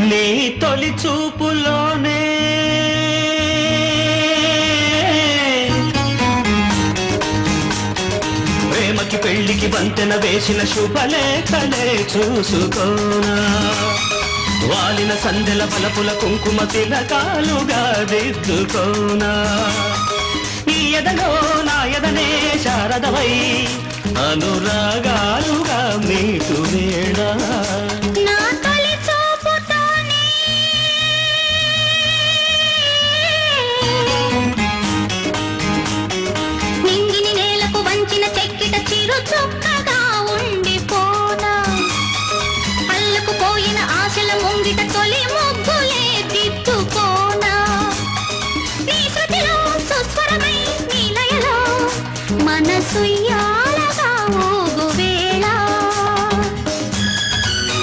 నీ తొలి చూపులోనే. ప్రేమకి పెళ్ళికి వంతెన వేసిన శుభలేఖలే చూసుకోనా. వాలిన సందెల పలపుల కుంకుమ తిలకాలుగా దిద్దుకోనా. నీ ఎదలో నా ఎదనే శారదవై అనురాగాలుగా మీటువే. చిరు చొక్కగా ఉండిపోనా? అల్లుకుపోయిన ఆశల ముంగిట తొలి ముగ్గులే దిద్దుకోనా? నీ శృతిలో సుస్వరమై నీ మనసుయ్యా